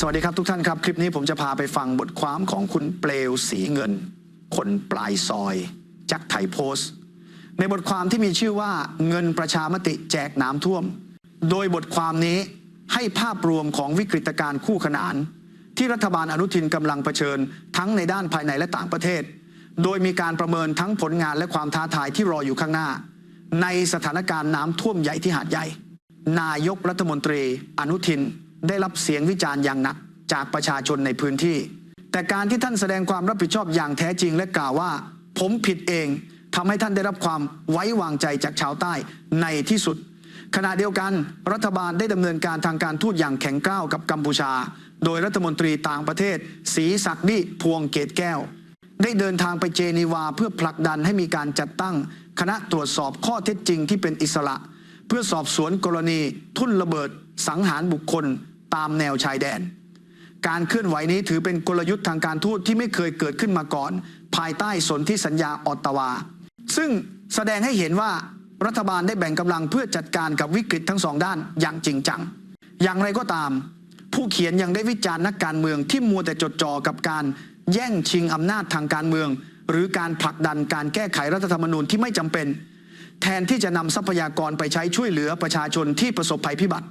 สวัสดีครับทุกท่านครับ คลิปนี้ผมจะพาไปฟังบทความของคุณเปลวสีเงิน คนปลายซอยจากไทยโพสต์ ในบทความที่มีชื่อว่าเงินประชามติแจกน้ำท่วม โดยบทความนี้ให้ภาพรวมของวิกฤตการณ์คู่ขนาน ที่รัฐบาลอนุทินกำลังเผชิญ ทั้งในด้านภายในและต่างประเทศ โดยมีการประเมินทั้งผลงานและความท้าทายที่รออยู่ข้างหน้า ในสถานการณ์น้ำท่วมใหญ่ที่หาดใหญ่ นายกรัฐมนตรี อนุทิน ได้รับเสียงวิจารณ์อย่างหนักจากประชาชนในพื้นที่ แต่การที่ท่านแสดงความรับผิดชอบอย่างแท้จริงและกล่าวว่า ผมผิดเองทำให้ท่านได้รับความไว้วางใจจากชาวใต้ในที่สุด ขณะเดียวกันรัฐบาลได้ดำเนินการทางการทูตอย่างแข็งกร้าวกับกัมพูชา โดยรัฐมนตรีต่างประเทศศรีศักดิ์พวงเกตแก้ว ได้เดินทางไปเจนีวาเพื่อผลักดันให้มีการจัดตั้ง คณะตรวจสอบข้อเท็จจริงที่เป็นอิสระ เพื่อสอบสวนกรณี ทุ่นระเบิด สังหารบุคคล ตามแนวชายแดน การเคลื่อนไหวนี้ถือเป็นกลยุทธ์ทางการทูตที่ไม่เคยเกิดขึ้นมาก่อน ภายใต้สนธิสัญญาออตตาวา ซึ่งแสดงให้เห็นว่ารัฐบาลได้แบ่งกำลังเพื่อจัดการกับวิกฤตทั้งสองด้านอย่างจริงจัง อย่างไรก็ตาม ผู้เขียนยังได้วิจารณ์นักการเมืองที่มัวแต่จดจ่อกับการแย่งชิงอำนาจทางการเมือง หรือการผลักดันการแก้ไขรัฐธรรมนูญที่ไม่จำเป็น แทนที่จะนำทรัพยากรไปใช้ช่วยเหลือประชาชนที่ประสบภัยพิบัติ